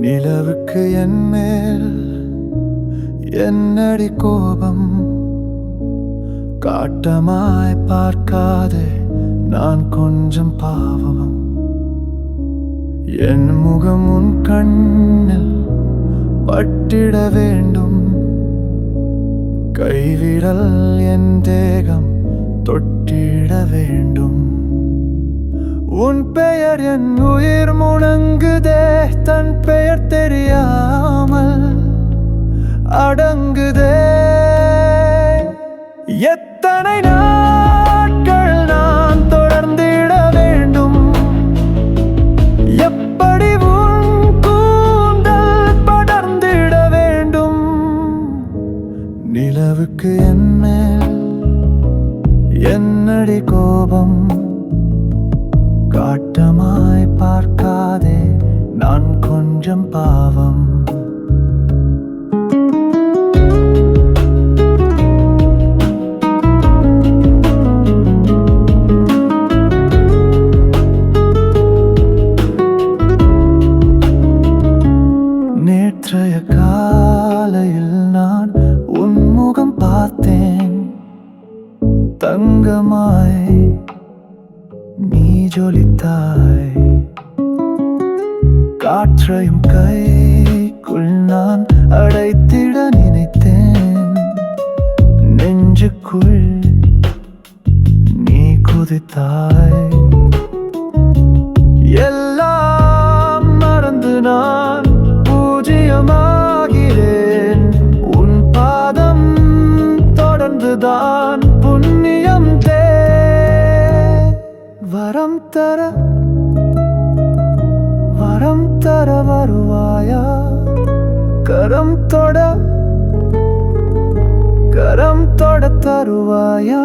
நிலவுக்கு என்மேல் என்னடி கோபம்? காட்டமாய் பார்க்காதே நான் கொஞ்சம் பாவம். என் முகம் உன் கண்ணில் பட்டிட வேண்டும். கைவிடல் என் தேகம் தொட்டிட வேண்டும். உன் பெயர் என் உயிர் முணங்குதே தன் பெயர் தெரியாமல் அடங்குதே. எத்தனை நாட்கள் நான் தொடர்ந்திட வேண்டும்? எப்படி உன் கூந்தல் படர்ந்திட வேண்டும்? நிலவுக்கு என் மேல் என்னடி கோபம்? கொஞ்சம் பாவம். நேற்றைய காலையில் நான் உன்முகம் பார்த்தேன். தங்கமாய் நீ ஜொலித்தாய். காற்றையும் கைக்குள் நான் அடைத்திட நினைத்தேன். நெஞ்சுக்குள் நீ குதித்தாய். எல்லாம் மறந்து நான் பூஜ்ஜியமாகிறேன். உன் பாதம் தொடர்ந்துதான் புண்ணியம் தே. வரம் தர தர வருவாயா? கரம் தொட கரம் தொட தருவாயா?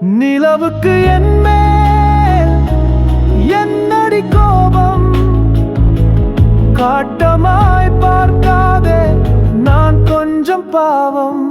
நிலவுக்கு என்ன மேல் என்னடி கோபம்? காட்டமாய் பார்க்காதே நான் கொஞ்சம் பாவம்.